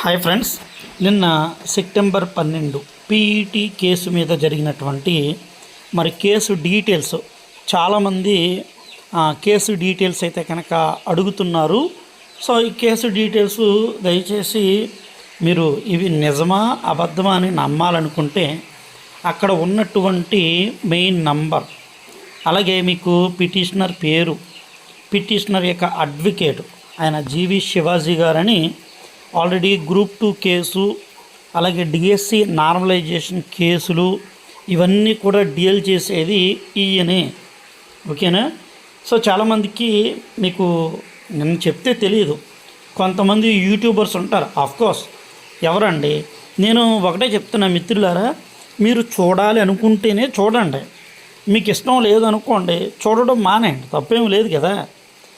Hi friends నిన్న September పన్నెండు PET case మీద జరిగినటువంటి మరి కేసు డీటెయిల్స్ చాలామంది కేసు డీటెయిల్స్ అయితే కనుక అడుగుతున్నారు. సో ఈ కేసు డీటెయిల్స్ దయచేసి మీరు ఇవి నిజమా అబద్ధమా అని నమ్మాలనుకుంటే అక్కడ ఉన్నటువంటి మెయిన్ నంబర్ అలాగే మీకు పిటిషనర్ పేరు పిటిషనర్ యొక్క అడ్వకేట్ ఆయన జీవి శివాజీ గారని ఆల్రెడీ గ్రూప్ టూ కేసు అలాగే డిఎస్సి నార్మలైజేషన్ కేసులు ఇవన్నీ కూడా డీల్ చేసేది ఈయనే. ఓకేనా? సో చాలామందికి మీకు నేను చెప్తే తెలియదు కొంతమంది యూట్యూబర్స్ ఉంటారు. కోర్స్ ఎవరండి? నేను ఒకటే చెప్తున్నా మిత్రులారా మీరు చూడాలి అనుకుంటేనే చూడండి. మీకు ఇష్టం లేదు అనుకోండి చూడడం మానేయండి. తప్పేం లేదు కదా.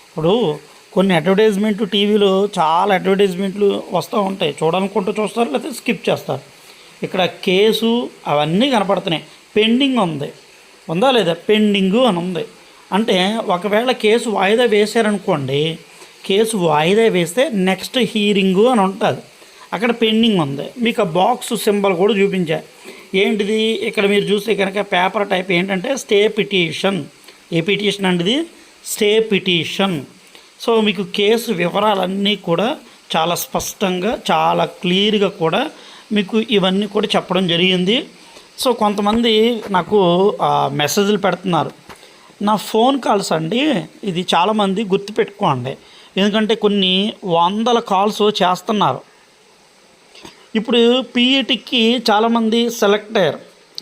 ఇప్పుడు కొన్ని అడ్వర్టైజ్మెంట్ టీవీలో చాలా అడ్వర్టైజ్మెంట్లు వస్తూ ఉంటాయి. చూడాలనుకుంటూ చూస్తారు లేకపోతే స్కిప్ చేస్తారు. ఇక్కడ కేసు అవన్నీ కనపడుతున్నాయి. పెండింగ్ ఉంది. ఉందా లేదా? పెండింగు అని ఉంది. అంటే ఒకవేళ కేసు వాయిదా వేశారనుకోండి కేసు వాయిదా వేస్తే నెక్స్ట్ హీరింగు అని ఉంటుంది. అక్కడ పెండింగ్ ఉంది. మీకు ఆ బాక్స్ సింబల్ కూడా చూపించా. ఏంటిది? ఇక్కడ మీరు చూస్తే కనుక పేపర్ టైప్ ఏంటంటే స్టే పిటిషన్. ఏ పిటిషన్ అండి స్టే పిటిషన్. సో మీకు కేసు వివరాలన్నీ కూడా చాలా స్పష్టంగా చాలా క్లియర్గా కూడా మీకు ఇవన్నీ కూడా చెప్పడం జరిగింది. సో కొంతమంది నాకు మెసేజ్లు పెడుతున్నారు. నా ఫోన్ కాల్స్ అండి ఇది చాలామంది గుర్తుపెట్టుకోండి. ఎందుకంటే కొన్ని వందల కాల్స్ చేస్తున్నారు. ఇప్పుడు పీఈటీకి చాలామంది సెలెక్ట్ అయ్యారు.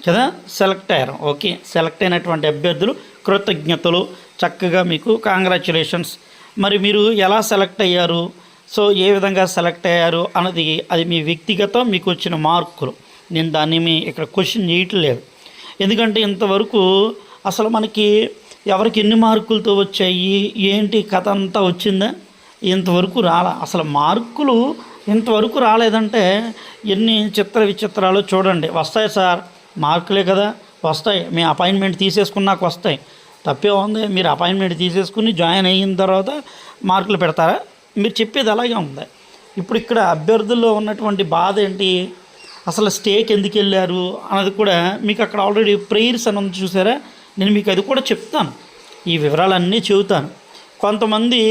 కదా? సెలెక్ట్ అయ్యారు. ఓకే. సెలెక్ట్ అయినటువంటి అభ్యర్థులు కృతజ్ఞతలు. చక్కగా మీకు కాంగ్రాచులేషన్స్ మరి మీరు ఎలా సెలెక్ట్ అయ్యారు? సో ఏ విధంగా సెలెక్ట్ అయ్యారు అన్నది అది మీ వ్యక్తిగతం మీకు వచ్చిన మార్కులు. నేను దాన్ని మీ ఇక్కడ క్వశ్చన్ చేయట్లేదు. ఎందుకంటే ఇంతవరకు అసలు మనకి ఎవరికి ఎన్ని మార్కులతో వచ్చాయి? ఏంటి కథ అంతా వచ్చిందా? ఇంతవరకు రాలా. అసలు మార్కులు ఇంతవరకు రాలేదంటే ఎన్ని చిత్ర విచిత్రాలు చూడండి. వస్తాయి సార్ మార్కులే కదా. వస్తాయి. మీ అపాయింట్మెంట్ తీసేసుకున్నాక వస్తాయి. తప్పే ఉంది. మీరు అపాయింట్మెంట్ తీసేసుకుని జాయిన్ అయిన తర్వాత మార్కులు పెడతారా? మీరు చెప్పేది అలాగే ఉంది. ఇప్పుడు ఇక్కడ అభ్యర్థుల్లో ఉన్నటువంటి బాధ ఏంటి? అసలు స్టేకి ఎందుకు వెళ్ళారు? అన్నది కూడా మీకు అక్కడ ఆల్రెడీ ప్రేయర్స్ అని ఉంది చూసారా? నేను మీకు అది కూడా చెప్తాను. ఈ వివరాలన్నీ చెబుతాను. కొంతమంది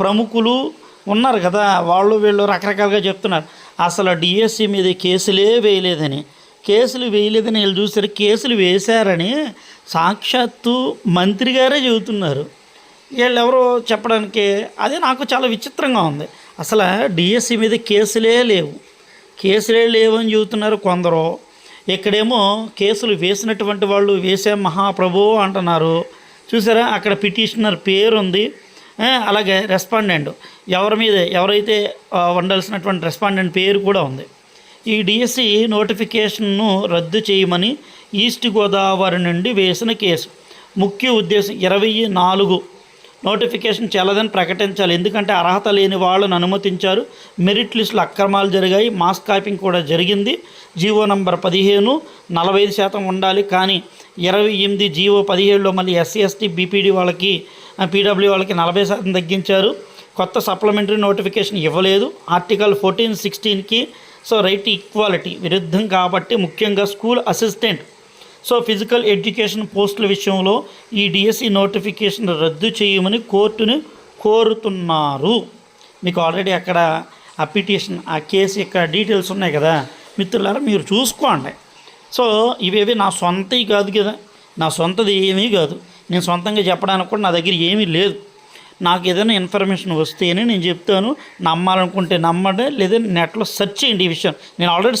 ప్రముఖులు ఉన్నారు కదా వాళ్ళు వీళ్ళు రకరకాలుగా చెప్తున్నారు. అసలు డిఎస్సి మీద కేసులే వేయలేదని. కేసులు వేయలేదని వీళ్ళు చూసారు కేసులు వేశారని సాక్షాత్తు మంత్రి గారే చెబుతున్నారు. వీళ్ళెవరో చెప్పడానికి అదే నాకు చాలా విచిత్రంగా ఉంది. అసలు డిఎస్సి మీద కేసులే లేవు. కేసులే లేవని చెబుతున్నారు కొందరు. ఇక్కడేమో కేసులు వేసినటువంటి వాళ్ళు వేసే మహాప్రభు అంటున్నారు. చూసారా? అక్కడ పిటిషనర్ పేరు ఉంది అలాగే రెస్పాండెంట్. ఎవరి మీద ఎవరైతే ఉండాల్సినటువంటి రెస్పాండెంట్ పేరు కూడా ఉంది. ఈ డిఎస్సి నోటిఫికేషన్ను రద్దు చేయమని ఈస్ట్ గోదావరి నుండి వేసిన కేసు. ముఖ్య ఉద్దేశం ఇరవై నాలుగు. నోటిఫికేషన్ చెల్లదని ప్రకటించాలి. ఎందుకంటే అర్హత లేని వాళ్ళను అనుమతించారు. మెరిట్ లిస్టులు అక్రమాలు జరిగాయి. మాస్ కాపింగ్ కూడా జరిగింది. జీవో నంబర్ పదిహేను నలభై ఐదు శాతం ఉండాలి. కానీ ఇరవై ఎనిమిది జీవో పదిహేడులో మళ్ళీ ఎస్సీ ఎస్టీ బీపీడీ వాళ్ళకి పీడబ్ల్యూ వాళ్ళకి నలభై శాతం తగ్గించారు. కొత్త సప్లిమెంటరీ నోటిఫికేషన్ ఇవ్వలేదు. ఆర్టికల్ ఫోర్టీన్ సిక్స్టీన్కి సో రైట్ ఈక్వాలిటీ విరుద్ధం కాబట్టి ముఖ్యంగా school assistant. So physical education పోస్టుల విషయంలో ఈ డిఎస్సి నోటిఫికేషన్ రద్దు చేయమని కోర్టుని కోరుతున్నారు. మీకు ఆల్రెడీ అక్కడ ఆ పిటిషన్ ఆ కేసు యొక్క డీటెయిల్స్ ఉన్నాయి కదా. మిత్రులారా మీరు చూసుకోండి. సో ఇవేవి నా సొంతవి కాదు కదా. నా సొంతది ఏమీ కాదు. నేను సొంతంగా చెప్పడానికి కూడా నా దగ్గర ఏమీ లేదు. నాకు ఏదైనా ఇన్ఫర్మేషన్ వస్తేనే నేను చెప్తాను. నమ్మాలనుకుంటే నమ్మండి లేదా నెట్లో సెర్చ్ చేయండి ఈ విషయం. నేను ఆల్రెడీ